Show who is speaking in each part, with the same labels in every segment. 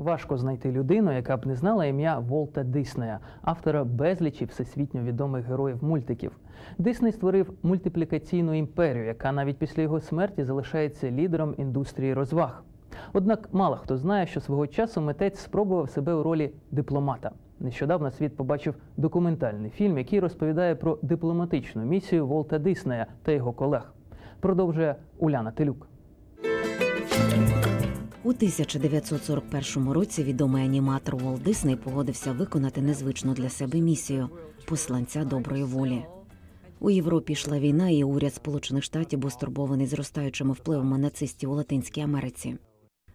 Speaker 1: Важко знайти людину, яка б не знала ім'я Волта Диснея, автора безлічі всесвітньо відомих героїв мультиків. Дисней створив мультиплікаційну імперію, яка навіть після його смерті залишається лідером індустрії розваг. Однак мало хто знає, що свого часу митець спробував себе у ролі дипломата. Нещодавно світ побачив документальний фільм, який розповідає про дипломатичну місію Волта Диснея та його колег. Продовжує Уляна Телюк.
Speaker 2: У 1941 році відомий аніматор Волт Дисней погодився виконати незвичну для себе місію посланця доброї волі. У Європі йшла війна, і уряд Сполучених Штатів був стурбований зростаючими впливами нацистів у Латинській Америці.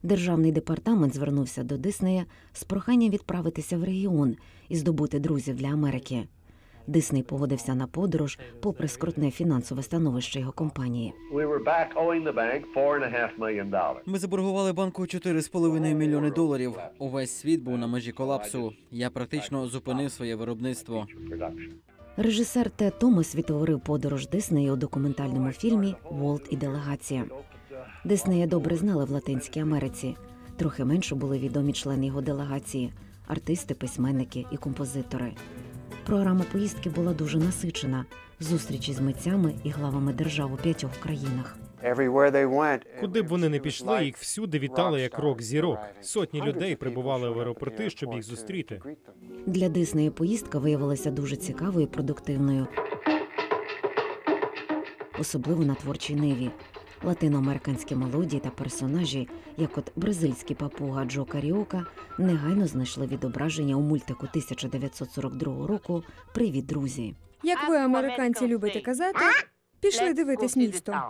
Speaker 2: Державний департамент звернувся до Диснея з проханням відправитися в регіон і здобути друзів для Америки. Дисней погодився на подорож, попри скрутне фінансове становище його компанії.
Speaker 3: Ми заборгували банку 4,5 мільйони доларів. Увесь світ був на межі колапсу. Я практично зупинив своє виробництво.
Speaker 2: Режисер Те Томас відтворив подорож Диснея у документальному фільмі Волт і делегація. Диснея добре знали в Латинській Америці. Трохи менше були відомі члени його делегації артисти, письменники і композитори. Програма поїздки була дуже насичена. Зустрічі з митцями і главами держав у п'ятьох країнах.
Speaker 4: Куди б вони не пішли, їх всюди вітали як рок зірок. Сотні людей прибували в аеропорти, щоб їх зустріти.
Speaker 2: Для Диснея поїздка виявилася дуже цікавою і продуктивною, особливо на творчій ниві. Латиноамериканські мелодії та персонажі, як от бразильський папуга Джо Каріока, негайно знайшли відображення у мультику 1942 року Привіт, друзі.
Speaker 5: Як ви, американці, любите казати, пішли дивитись місто.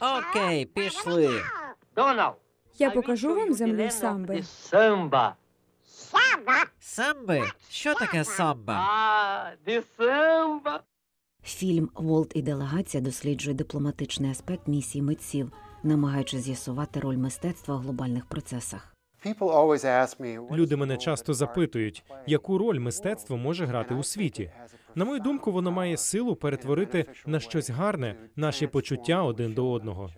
Speaker 3: Окей, пішли.
Speaker 5: Я покажу вам землю самби.
Speaker 3: Самби? Що таке самба?
Speaker 2: Фільм Волт і делегація досліджує дипломатичний аспект місії митців, намагаючись з'ясувати роль мистецтва у глобальних процесах.
Speaker 6: people always ask me, "What
Speaker 4: Люди мене часто запитують, яку роль мистецтво може грати у світі. На мою думку, воно має силу перетворити на щось гарне наші почуття один до одного.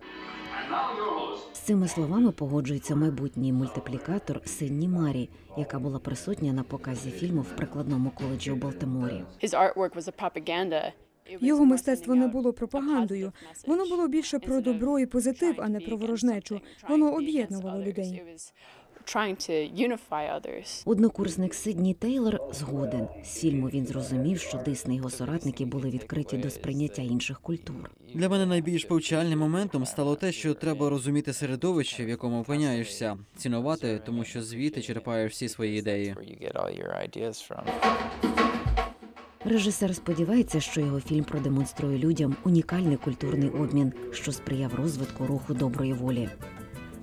Speaker 2: З цими словами погоджується майбутній мультиплікатор Синні Марі, яка була присутня на показі фільму в прикладному коледжі у Балтиморі.
Speaker 5: Його мистецтво не було пропагандою. Воно було більше про добро і позитив, а не про ворожнечу. Воно об'єднувало людей.
Speaker 2: Однокурсник Сидні Тейлор згоден. З фільму він зрозумів, що Дисне його соратники були відкриті до сприйняття інших культур.
Speaker 3: Для мене найбільш повчальним моментом стало те, що треба розуміти середовище, в якому опиняєшся, цінувати, тому що звідти черпаєш всі свої ідеї.
Speaker 2: Режисер сподівається, що його фільм продемонструє людям унікальний культурний обмін, що сприяв розвитку руху доброї волі.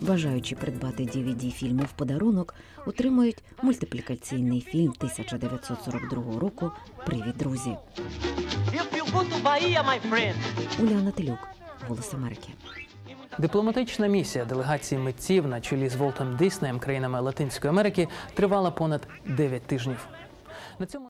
Speaker 2: Бажаючи придбати DVD фільму в подарунок, отримують мультиплікаційний фільм 1942 року Привіт, друзі. Уляна Телюк, Голос Америки.
Speaker 1: Дипломатична місія делегації митців на чолі з Волтом Диснеєм країнами Латинської Америки тривала понад 9 тижнів. На цьому